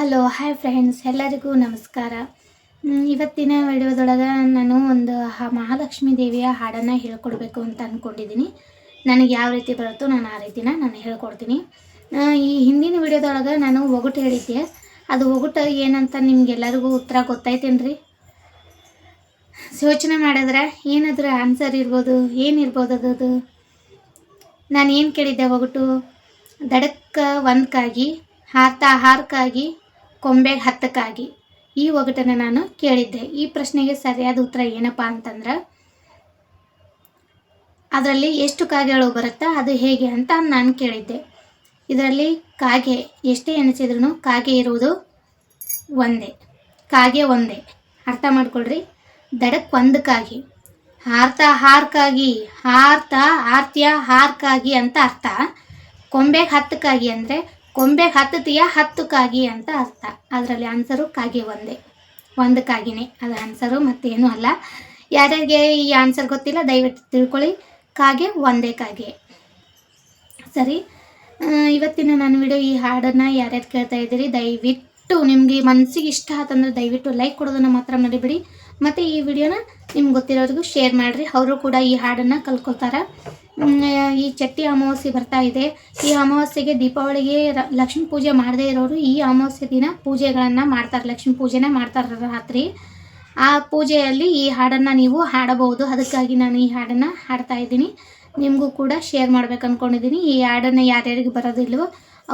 Hello hi friends ಎಲ್ಲರಿಗೂ ನಮಸ್ಕಾರ. ಇವತ್ತಿನ ವಿಡಿಯೋದೊಳಗೆ ನಾನು ಒಂದು ಮಹಾಲಕ್ಷ್ಮೀ ದೇವಿಯ ಹಾಡನ್ನು ಹೇಳ್ಕೊಡ್ಬೇಕು ಅಂತ ಅಂದ್ಕೊಂಡಿದ್ದೀನಿ ನನಗೆ ಯಾವ ರೀತಿ ಬರುತ್ತೋ ನಾನು ಆ ರೀತಿನ ನಾನು ಹೇಳ್ಕೊಡ್ತೀನಿ. ಈ ಹಿಂದಿನ ವಿಡಿಯೋದೊಳಗೆ ನಾನು ಒಗಟು ಹೇಳಿದ್ದೆ. ಅದು ಒಗಟು ಏನಂತ ನಿಮ್ಗೆಲ್ಲರಿಗೂ ಉತ್ತರ ಗೊತ್ತಾಯ್ತೇನ್ರಿ? ಯೋಚನೆ ಮಾಡಿದ್ರೆ ಏನಾದರೂ ಆನ್ಸರ್ ಇರ್ಬೋದು, ಏನಿರ್ಬೋದು ಅದು ನಾನು ಏನು ಕೇಳಿದ್ದೆ ಒಗಟು? ದಡಕ್ಕೆ ಒಂದಕ್ಕಾಗಿ ಹಾರ್ತಾ ಹಾರಕ್ಕಾಗಿ ಕೊಂಬೆಗೆ ಹತ್ತಕ್ಕಾಗಿ. ಈ ಒಗಟನ್ನು ನಾನು ಕೇಳಿದ್ದೆ. ಈ ಪ್ರಶ್ನೆಗೆ ಸರಿಯಾದ ಉತ್ತರ ಏನಪ್ಪ ಅಂತಂದ್ರೆ, ಅದರಲ್ಲಿ ಎಷ್ಟು ಕಾಗೆಗಳು ಬರುತ್ತಾ, ಅದು ಹೇಗೆ ಅಂತ ನಾನು ಕೇಳಿದ್ದೆ. ಇದರಲ್ಲಿ ಕಾಗೆ ಎಷ್ಟೇ ಎಣಿಸಿದ್ರು ಕಾಗೆ ಇರುವುದು ಒಂದೇ. ಕಾಗೆ ಒಂದೇ. ಅರ್ಥ ಮಾಡ್ಕೊಳ್ರಿ. ದಡಕ್ಕೆ ಒಂದು ಒಂದಕ್ಕಾಗಿ ಹಾರ್ತ ಹಾರ್ಕಾಗಿ, ಹಾರ್ತ ಆರ್ತಿಯ ಹಾರ್ಕಾಗಿ ಅಂತ ಅರ್ಥ. ಕೊಂಬೆಗೆ ಹತ್ತಕ್ಕಾಗಿ ಅಂದರೆ ಕೊಂಬೆಗೆ ಹತ್ತು ಕಾಗಿ ಅಂತ ಅರ್ಥ. ಅದರಲ್ಲಿ ಆನ್ಸರು ಕಾಗೆ ಒಂದೇ. ಒಂದು ಕಾಗಿನೇ ಅದು ಆನ್ಸರು ಮತ್ತೇನು ಅಲ್ಲ. ಯಾರ್ಯಾರಿಗೆ ಈ ಆನ್ಸರ್ ಗೊತ್ತಿಲ್ಲ ದಯವಿಟ್ಟು ತಿಳ್ಕೊಳ್ಳಿ. ಕಾಗೆ ಒಂದೇ ಕಾಗೆ. ಸರಿ. ಇವತ್ತಿನ ನಾನು ವಿಡಿಯೋ ಈ ಹಾಡನ್ನು ಯಾರ್ಯಾರು ಕೇಳ್ತಾ ಇದ್ದೀರಿ ದಯವಿಟ್ಟು ನಿಮಗೆ ಮನಸ್ಸಿಗೆ ಇಷ್ಟ ಆತಂದ್ರೆ ದಯವಿಟ್ಟು ಲೈಕ್ ಕೊಡೋದನ್ನು ಮಾತ್ರ ಮರಿಬೇಡಿ. ಮತ್ತು ಈ ವಿಡಿಯೋನ ನಿಮ್ಗೆ ಗೊತ್ತಿರೋರಿಗೂ ಶೇರ್ ಮಾಡಿರಿ. ಅವರು ಕೂಡ ಈ ಹಾಡನ್ನು ಕಲ್ತ್ಕೊಳ್ತಾರೆ. ಮ್, ಈ ಚಟ್ಟಿ ಅಮಾವಾಸ್ಯೆ ಬರ್ತಾ ಇದೆ. ಈ ಅಮಾವಾಸ್ಯೆಗೆ ದೀಪಾವಳಿಗೆ ಲಕ್ಷ್ಮೀ ಪೂಜೆ ಮಾಡದೇ ಇರೋರು ಈ ಅಮಾವಾಸ್ಯೆ ದಿನ ಪೂಜೆಗಳನ್ನು ಮಾಡ್ತಾರೆ, ಲಕ್ಷ್ಮೀ ಪೂಜೆನೇ ಮಾಡ್ತಾರೆ ರಾತ್ರಿ. ಆ ಪೂಜೆಯಲ್ಲಿ ಈ ಹಾಡನ್ನು ನೀವು ಹಾಡಬಹುದು. ಅದಕ್ಕಾಗಿ ನಾನು ಈ ಹಾಡನ್ನು ಹಾಡ್ತಾ ಇದ್ದೀನಿ. ನಿಮಗೂ ಕೂಡ ಶೇರ್ ಮಾಡ್ಬೇಕು ಅಂದ್ಕೊಂಡಿದ್ದೀನಿ ಈ ಹಾಡನ್ನು ಯಾರ್ಯಾರಿಗೆ ಬರೋದಿಲ್ವೋ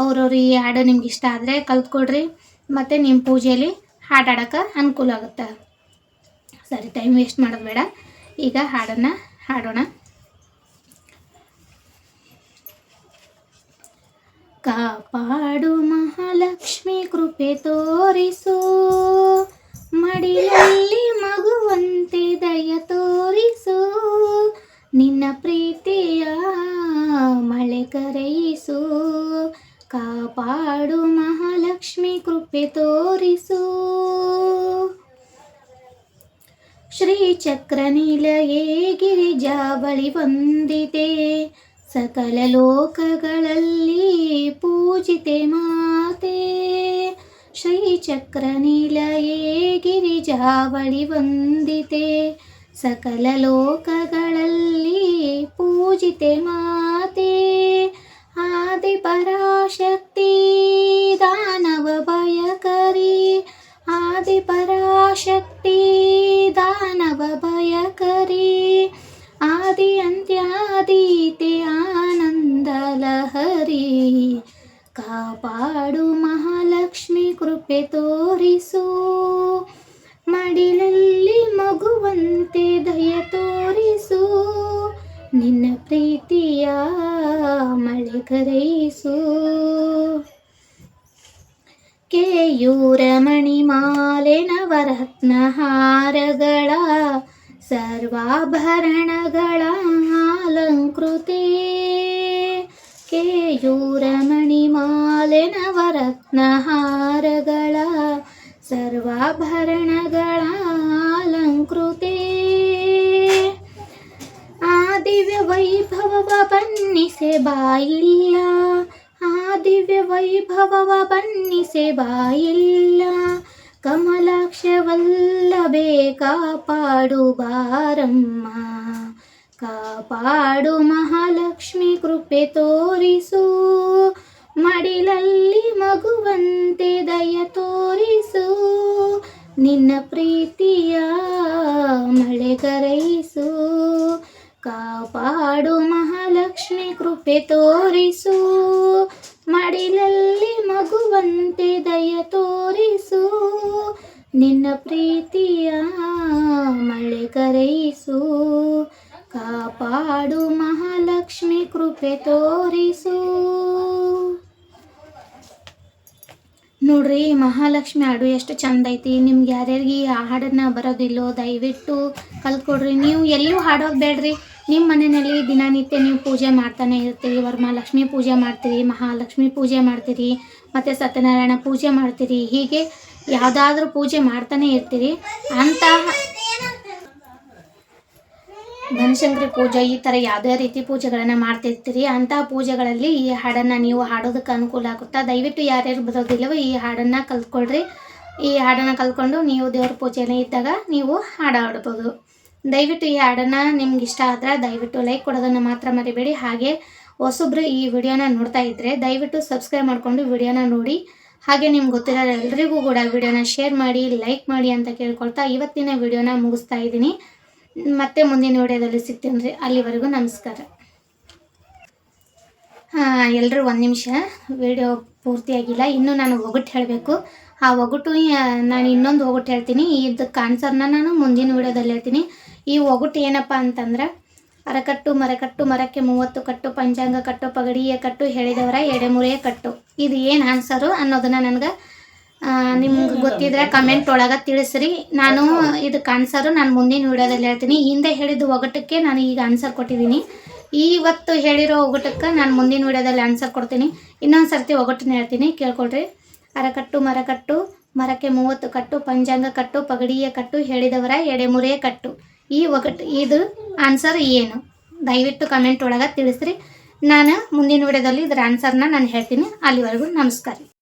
ಅವ್ರವ್ರು ಈ ಹಾಡು ನಿಮ್ಗೆ ಇಷ್ಟ ಆದರೆ ಕಲ್ತ್ಕೊಡ್ರಿ. ಮತ್ತು ನಿಮ್ಮ ಪೂಜೆಯಲ್ಲಿ ಹಾಡಾಡೋಕೆ ಅನುಕೂಲ ಆಗುತ್ತೆ. ಸರಿ ಟೈಮ್ ವೇಸ್ಟ್ ಮಾಡೋದು ಬೇಡ. ಈಗ ಹಾಡನ್ನು ಹಾಡೋಣ. ಕಾಪಾಡು ಮಹಾಲಕ್ಷ್ಮಿ, ಕೃಪೆ ತೋರಿಸು. ಮಡಿಲಲ್ಲಿ ಮಗುವಂತೆ ದಯ ತೋರಿಸು. ನಿನ್ನ ಪ್ರೀತಿಯ ಮಳೆ ಕರೆಯಿಸು. ಕಾಪಾಡು ಮಹಾಲಕ್ಷ್ಮಿ, ಕೃಪೆ ತೋರಿಸು. ಶ್ರೀಚಕ್ರ ನಿಲಯೇ ಗಿರಿಜಾಬಳಿ ವಂದಿತೆ ಸಕಲ ಲೋಕಗಳಲ್ಲಿ ಪೂಜಿತೆ ಮಾತೆ. ಶ್ರೀಚಕ್ರ ನಿಲಯೇ ಗಿರಿಜಾವಳಿ ವಂದಿತೆ. ಸಕಲ ಲೋಕಗಳಲ್ಲಿ ಪೂಜಿತೆ ಮಾತೆ. ಆದಿ ಕೃಪೆ ತೋರಿಸು. ಮಡಿಲಲ್ಲಿ ಮಗುವಂತೆ ದಯ ತೋರಿಸು. ನಿನ್ನ ಪ್ರೀತಿಯ ಮಳೆ ಕರೆಯಿಸು. ಕೇಯೂರ ಮಣಿಮಾಲೆ ನವರತ್ನ ಹಾರಗಳ ಸರ್ವಾಭರಣಗಳ ಅಲಂಕೃತೆ. ಕೇಯೂರ ಮಣಿಮಾಲೆ ನವರತ್ನ ಹಾರಗಳ ಸರ್ವಾಭರಣಗಳ ಅಲಂಕೃತೆ ಆ ದಿವ್ಯ ವೈಭವವ ಬನ್ನಿಸೆ ಬಾಯಿಲ್ಲ. ಆ ದಿವ್ಯ ವೈಭವವ ಬನ್ನಿಸೆ ಬಾಯಿಲ್ಲ. ಕಮಲಾಕ್ಷವಲ್ಲಭೆ ಕಾಪಾಡು ಬಾರಮ್ಮ. ಕಾಪಾಡು ಮಹಾಲಕ್ಷ್ಮಿ ಕೃಪೆ ತೋರಿಸು. ನಿನ್ನ ಪ್ರೀತಿಯ ಮಳೆ ಕರೆಯಿಸು. ಕಾಪಾಡು ಮಹಾಲಕ್ಷ್ಮಿ ಕೃಪೆ ತೋರಿಸು. ಮಡಿಲಲ್ಲಿ ಮಗುವಂತೆ ದಯ ತೋರಿಸು. ನಿನ್ನ ಪ್ರೀತಿಯ ಮಳೆ ಕರೆಯಿಸು. ಕಾಪಾಡು ಮಹಾಲಕ್ಷ್ಮಿ ಕೃಪೆ ತೋರಿಸು. ನೋಡ್ರಿ, ಮಹಾಲಕ್ಷ್ಮಿ ಹಾಡು ಎಷ್ಟು ಚಂದ ಐತಿ. ನಿಮ್ಗೆ ಯಾರ್ಯಾರಿಗೆ ಈ ಹಾಡನ್ನ ಬರೋದಿಲ್ಲೋ, ದಯವಿಟ್ಟು ಕಲ್ತ್ಕೊಡ್ರಿ. ನೀವು ಎಲ್ಲೂ ಹಾಡೋದು ಬೇಡ್ರಿ ನಿಮ್ಮ ಮನೆಯಲ್ಲಿ ದಿನನಿತ್ಯ ನೀವು ಪೂಜೆ ಮಾಡ್ತಾನೆ ಇರ್ತೀರಿ. ವರಮಹಾಲಕ್ಷ್ಮಿ ಪೂಜೆ ಮಾಡ್ತೀರಿ, ಮಹಾಲಕ್ಷ್ಮಿ ಪೂಜೆ ಮಾಡ್ತೀರಿ, ಮತ್ತು ಸತ್ಯನಾರಾಯಣ ಪೂಜೆ ಮಾಡ್ತೀರಿ. ಹೀಗೆ ಯಾವುದಾದ್ರೂ ಪೂಜೆ ಮಾಡ್ತಾನೆ ಇರ್ತೀರಿ. ಅಂತಹ ಬನಶಂಕರಿ ಪೂಜೆ, ಈ ಥರ ಯಾವುದೇ ರೀತಿ ಪೂಜೆಗಳನ್ನು ಮಾಡ್ತಿರ್ತೀರಿ, ಅಂತಹ ಪೂಜೆಗಳಲ್ಲಿ ಈ ಹಾಡನ್ನು ನೀವು ಹಾಡೋದಕ್ಕೆ ಅನುಕೂಲ ಆಗುತ್ತಾ? ದಯವಿಟ್ಟು ಯಾರ್ಯಾರು ಬರೋದಿಲ್ಲವೋ ಈ ಹಾಡನ್ನು ಕಲ್ತ್ಕೊಳ್ರಿ. ಈ ಹಾಡನ್ನು ಕಲ್ತ್ಕೊಂಡು ನೀವು ದೇವ್ರ ಪೂಜೆನೇ ಇದ್ದಾಗ ನೀವು ಹಾಡು ಹಾಡ್ಬೋದು. ದಯವಿಟ್ಟು ಈ ಹಾಡನ್ನು ನಿಮ್ಗೆ ಇಷ್ಟ ಆದರೆ ದಯವಿಟ್ಟು ಲೈಕ್ ಕೊಡೋದನ್ನು ಮಾತ್ರ ಮರಿಬೇಡಿ. ಹಾಗೆ ಹೊಸೊಬ್ರು ಈ ವಿಡಿಯೋನ ನೋಡ್ತಾ ಇದ್ದರೆ ದಯವಿಟ್ಟು ಸಬ್ಸ್ಕ್ರೈಬ್ ಮಾಡಿಕೊಂಡು ವಿಡಿಯೋನ ನೋಡಿ. ಹಾಗೆ ನಿಮ್ಗೆ ಗೊತ್ತಿರೋ ಎಲ್ರಿಗೂ ಕೂಡ ವಿಡಿಯೋನ ಶೇರ್ ಮಾಡಿ ಲೈಕ್ ಮಾಡಿ ಅಂತ ಕೇಳ್ಕೊಳ್ತಾ ಇವತ್ತಿನ ವಿಡಿಯೋನ ಮುಗಿಸ್ತಾ ಇದ್ದೀನಿ. ಮತ್ತೆ ಮುಂದಿನ ವಿಡಿಯೋದಲ್ಲಿ ಸಿಗ್ತೀನಿ ರೀ. ಅಲ್ಲಿವರೆಗೂ ನಮಸ್ಕಾರ. ಎಲ್ಲರೂ ಒಂದು ನಿಮಿಷ ವಿಡಿಯೋ ಪೂರ್ತಿಯಾಗಿಲ್ಲ ಇನ್ನೂ ನಾನು ಒಗಟ್ಟು ಹೇಳಬೇಕು. ಆ ಒಗಟು ನಾನು ಇನ್ನೊಂದು ಒಗಟು ಹೇಳ್ತೀನಿ. ಇದು ಆನ್ಸರ್ನ ನಾನು ಮುಂದಿನ ವಿಡಿಯೋದಲ್ಲಿ ಹೇಳ್ತೀನಿ. ಈ ಒಗಟು ಏನಪ್ಪ ಅಂತಂದ್ರೆ, ಅರಕಟ್ಟು, ಮರಕಟ್ಟು, ಮರಕ್ಕೆ ಮೂವತ್ತು ಕಟ್ಟು, ಪಂಚಾಂಗ ಕಟ್ಟು, ಪಗಡಿಯ ಕಟ್ಟು, ಹೇಳಿದವರ ಎಡೆಮುರೆಯ ಕಟ್ಟು. ಇದು ಏನು ಆನ್ಸರು ಅನ್ನೋದನ್ನು ನನಗೆ ನಿಮ್ಗೆ ಗೊತ್ತಿದ್ರೆ ಕಮೆಂಟ್ ಒಳಗೆ ತಿಳಿಸ್ರಿ. ನಾನು ಇದಕ್ಕೆ ಆನ್ಸರು ನಾನು ಮುಂದಿನ ವಿಡಿಯೋದಲ್ಲಿ ಹೇಳ್ತೀನಿ. ಹಿಂದೆ ಹೇಳಿದ ಒಗಟಕ್ಕೆ ನಾನು ಈಗ ಆನ್ಸರ್ ಕೊಟ್ಟಿದ್ದೀನಿ. ಇವತ್ತು ಹೇಳಿರೋ ಒಗಟಕ್ಕೆ ನಾನು ಮುಂದಿನ ವಿಡಿಯೋದಲ್ಲಿ ಆನ್ಸರ್ ಕೊಡ್ತೀನಿ. ಇನ್ನೊಂದು ಸರ್ತಿ ಒಗಟನ್ನ ಹೇಳ್ತೀನಿ. ಕೇಳ್ಕೊಳ್ರಿ. ಅರಕಟ್ಟು, ಮರಕಟ್ಟು, ಮರಕ್ಕೆ ಮೂವತ್ತು ಕಟ್ಟು, ಪಂಜಾಂಗ ಕಟ್ಟು, ಪಗಡಿಯ ಕಟ್ಟು, ಹೇಳಿದವರ ಎಡೆಮುರೆಯ ಕಟ್ಟು. ಈ ಒಗಟು, ಇದು ಆನ್ಸರ್ ಏನು? ದಯವಿಟ್ಟು ಕಮೆಂಟ್ ಒಳಗೆ ತಿಳಿಸ್ರಿ. ನಾನು ಮುಂದಿನ ವಿಡಿಯೋದಲ್ಲಿ ಇದರ ಆನ್ಸರ್ನ ನಾನು ಹೇಳ್ತೀನಿ. ಅಲ್ಲಿವರೆಗೂ ನಮಸ್ಕಾರ.